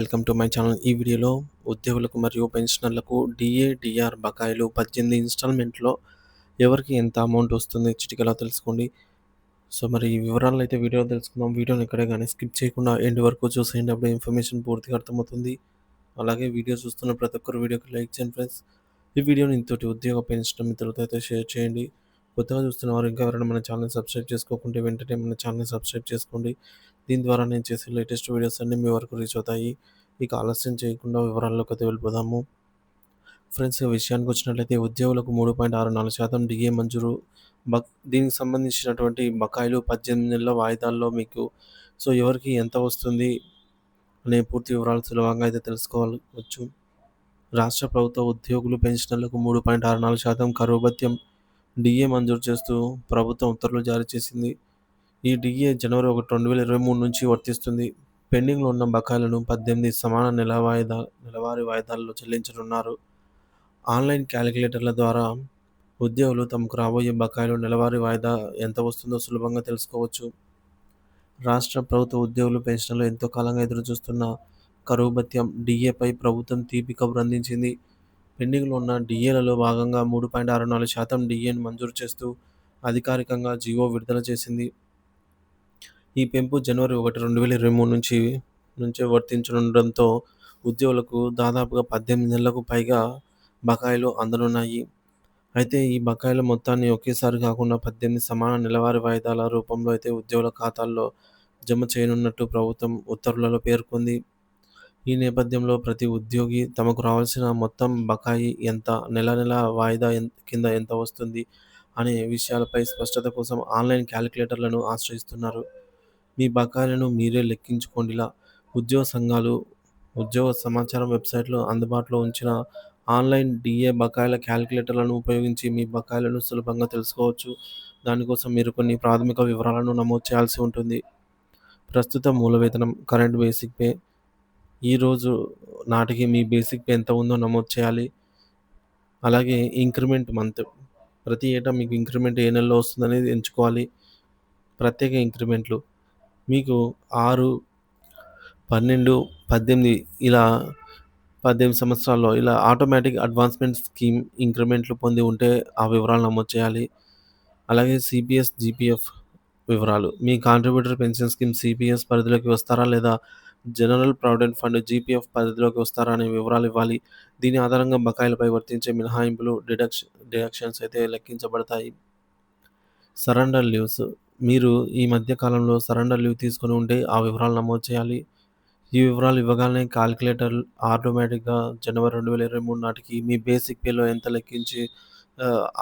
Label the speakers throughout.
Speaker 1: Welcome to my channel. ఈ వీడియోలో ఉద్యోగులకు మరియు పెన్షనర్లకు డీఏ, బకాయిలు 18 ఇన్‌స్టాల్‌మెంట్‌లో ఎవరికి ఎంత అమౌంట్ వస్తుంది చిటికలో తెలుసుకోండి. సో, మరి ఈ వివరాలు అయితే వీడియో తెలుసుకుందాం. వీడియోని ఎక్కడ కానీ స్కిప్ చేయకుండా ఎండ్ వరకు చూసేయండి. అప్పుడు ఇన్ఫర్మేషన్ పూర్తిగా అర్థమవుతుంది. అలాగే వీడియో చూస్తున్న ప్రతి ఒక్కరు వీడియోకి లైక్ చేయండి ఫ్రెండ్స్. ఈ వీడియోని ఇంతటి ఉద్యోగ పెన్షన్ మిత్రులతో అయితే షేర్ చేయండి. కొత్తగా చూస్తున్న వారు ఇంకా ఎవరైనా మన ఛానల్‌ని సబ్స్క్రైబ్ చేసుకోకుంటే వెంటనే మన ఛానల్‌ని సబ్స్క్రైబ్ చేసుకోండి. దీని ద్వారా నేను చేసే లేటెస్ట్ వీడియోస్ అన్నీ మీ వరకు రీచ్ అవుతాయి. ఇక ఆలస్యం చేయకుండా వివరాల్లోకి అయితే వెళ్ళిపోదాము. ఫ్రెండ్స్ విషయానికి వచ్చినట్లయితే ఉద్యోగులకు మూడు పాయింట్ ఆరు నాలుగు శాతం డిఏ మంజూరు. బక్ దీనికి సంబంధించినటువంటి బకాయిలు 18 నెలల వాయిదాల్లో మీకు సో, ఎవరికి ఎంత వస్తుంది అనే పూర్తి వివరాలు సులభంగా అయితే తెలుసుకోవచ్చు. రాష్ట్ర ప్రభుత్వ ఉద్యోగులు, పెన్షనర్లకు 3.64% కరువు భత్యం డీఏ మంజూరు చేస్తూ ప్రభుత్వం ఉత్తర్వులు జారీ చేసింది. ఈ డిఏ జనవరి 1, 2023 నుంచి వర్తిస్తుంది. పెండింగ్‌లో ఉన్న బకాయిలను 18 సమాన నెల వాయిదా నెలవారీ వాయిదాల్లో చెల్లించనున్నారు. ఆన్‌లైన్ క్యాలిక్యులేటర్ల ద్వారా ఉద్యోగులు తమకు రాబోయే బకాయిలు నెలవారీ వాయిదా ఎంత వస్తుందో సులభంగా తెలుసుకోవచ్చు. రాష్ట్ర ప్రభుత్వ ఉద్యోగులు, పెన్షన్లు ఎంతో కాలంగా ఎదురుచూస్తున్న కరువు భత్యం డిఏపై ప్రభుత్వం తీపి కబురు అందించింది. పెండింగ్‌లో ఉన్న డిఏలలో భాగంగా 3.64% డీఏను మంజూరు చేస్తూ అధికారికంగా జీవో విడుదల చేసింది. ఈ పెంపు జనవరి 1, 2023 నుంచి నుంచే వర్తించనుండడంతో ఉద్యోగులకు దాదాపుగా 18 నెలలకు పైగా బకాయిలు అందనున్నాయి. అయితే ఈ బకాయిల మొత్తాన్ని ఒకేసారి కాకుండా 18 సమాన నెలవారీ వాయిదాల రూపంలో అయితే ఉద్యోగుల ఖాతాల్లో జమ చేయనున్నట్టు ప్రభుత్వం ఉత్తర్వులలో పేర్కొంది. ఈ నేపథ్యంలో ప్రతి ఉద్యోగి తమకు రావాల్సిన మొత్తం బకాయి ఎంత, నెల నెలా వాయిదా కింద ఎంత వస్తుంది అనే విషయాలపై స్పష్టత కోసం ఆన్‌లైన్ క్యాలిక్యులేటర్లను ఆశ్రయిస్తున్నారు. మీ బకాయిలను మీరే లెక్కించుకోండిలా ఉద్యోగ సంఘాలు ఉద్యోగ సమాచారం వెబ్‌సైట్‌లో అందుబాటులో ఉంచిన ఆన్‌లైన్ డీఏ బకాయిల క్యాలిక్యులేటర్లను ఉపయోగించి మీ బకాయిలను సులభంగా తెలుసుకోవచ్చు. దానికోసం మీరు కొన్ని ప్రాథమిక వివరాలను నమోదు చేయాల్సి ఉంటుంది. ప్రస్తుత మూల వేతనం కరెంట్ బేసిక్ పే ఈరోజు నాటికి మీ బేసిక్ పే ఎంత ఉందో నమోదు చేయాలి. అలాగే ఇంక్రిమెంట్ మంత్ ప్రతి ఏటా మీకు ఇంక్రిమెంట్ ఏ నెలలో వస్తుందనేది ఎంచుకోవాలి. ప్రత్యేక ఇంక్రిమెంట్లు మీకు 6, 12, 18 ఇలా 18 సంవత్సరాల్లో ఇలా ఆటోమేటిక్ అడ్వాన్స్‌మెంట్ స్కీమ్ ఇంక్రిమెంట్లు పొంది ఉంటే ఆ వివరాలు నమోదు చేయాలి. అలాగే సీపీఎస్, జీపీఎఫ్ వివరాలు మీ కాంట్రిబ్యూటర్ పెన్షన్ స్కీమ్ సిపిఎస్ పరిధిలోకి వస్తారా లేదా జనరల్ ప్రావిడెంట్ ఫండ్ జీపీఎఫ్ పరిధిలోకి వస్తారా అనే వివరాలు ఇవ్వాలి. దీని ఆధారంగా బకాయిలపై వర్తించే మినహాయింపులు, డిడక్ష డిడక్షన్స్ అయితే లెక్కించబడతాయి. సరెండర్ లీవ్స్ మీరు ఈ మధ్య కాలంలో సరెండర్ లీవ్ తీసుకొని ఉంటే ఆ వివరాలు నమోదు చేయాలి. ఈ వివరాలు ఇవ్వగానే కాలిక్యులేటర్ ఆటోమేటిక్‌గా జనవరి 2023 నాటికి మీ బేసిక్ పేలో ఎంత లెక్కించి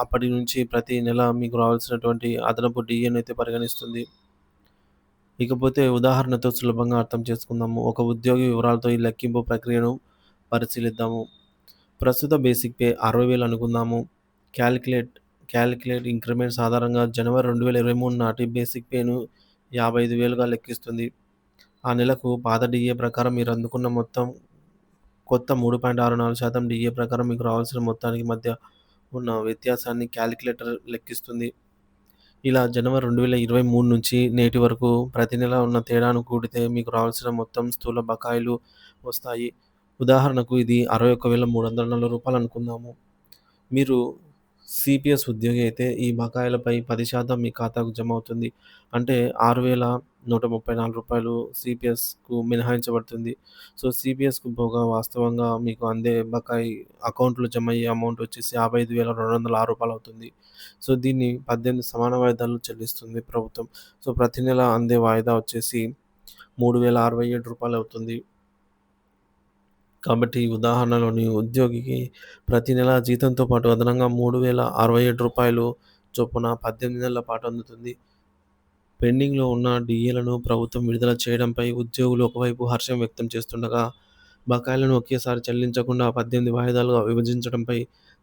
Speaker 1: అప్పటి నుంచి ప్రతి నెల మీకు రావాల్సినటువంటి అదనపు డిఎన్ అయితే పరిగణిస్తుంది. ఇకపోతే ఉదాహరణతో సులభంగా అర్థం చేసుకుందాము. ఒక ఉద్యోగి వివరాలతో ఈ లెక్కింపు ప్రక్రియను పరిశీలిద్దాము. ప్రస్తుత బేసిక్ పే అరవై వేలు అనుకుందాము. క్యాలిక్యులేట్ క్యాలిక్యులేట్ ఇంక్రిమెంట్స్ ఆధారంగా జనవరి 2023 నాటి బేసిక్ పేను 55,000గా లెక్కిస్తుంది. ఆ నెలకు పాత డిఏ ప్రకారం మీరు అందుకున్న మొత్తం కొత్త మూడు పాయింట్ ఆరు నాలుగు శాతం డిఏ ప్రకారం మీకు రావాల్సిన మొత్తానికి మధ్య ఉన్న వ్యత్యాసాన్ని క్యాలిక్యులేటర్ లెక్కిస్తుంది. ఇలా జనవరి 2023 నుంచి నేటి వరకు ప్రతి నెల ఉన్న తేడాను కూడితే మీకు రావాల్సిన మొత్తం స్థూల బకాయిలు వస్తాయి. ఉదాహరణకు ఇది అరవై ఒకవేళ మూడు వందల నలభర రూపాయలు అనుకుందాము. మీరు సీపీఎస్ ఉద్యోగి అయితే ఈ బకాయిలపై 10% మీ ఖాతాకు జమ అవుతుంది. అంటే ఆరు వేల నూట ముప్పై నాలుగు రూపాయలు సీపీఎస్‌కు మినహాయించబడుతుంది. సో, సీపీఎస్‌కు పోగా వాస్తవంగా మీకు అందే బకాయి అకౌంట్‌లో జమ అయ్యే అమౌంట్ వచ్చేసి యాభై ఐదు వేల రెండు వందల ఆరు రూపాయలు అవుతుంది. సో, దీన్ని 18 సమాన వాయిదాలు చెల్లిస్తుంది ప్రభుత్వం. సో, ప్రతి నెల అందే వాయిదా వచ్చేసి మూడు వేల అరవై ఏడు రూపాయలు అవుతుంది. కాబట్టి ఉదాహరణలోని ఉద్యోగికి ప్రతి నెల జీతంతో పాటు అదనంగా మూడు వేల అరవై ఏడు రూపాయలు చొప్పున 18 నెలల పాటు అందుతుంది. పెండింగ్‌లో ఉన్న డీఏలను ప్రభుత్వం విడుదల చేయడంపై ఉద్యోగులు ఒకవైపు హర్షం వ్యక్తం చేస్తుండగా, బకాయిలను ఒకేసారి చెల్లించకుండా 18 వాయిదాలుగా విభజించడంపై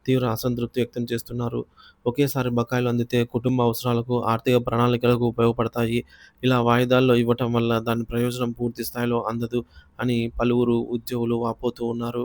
Speaker 1: తీవ్ర అసంతృప్తి వ్యక్తం చేస్తున్నారు. ఒకేసారి బకాయిలు అందితే కుటుంబ అవసరాలకు, ఆర్థిక ప్రణాళికలకు ఉపయోగపడతాయి. ఇలా వాయిదాల్లో ఇవ్వటం వల్ల దాని ప్రయోజనం పూర్తి స్థాయిలో అందదు అని పలువురు ఉద్యోగులు వాపోతూ ఉన్నారు.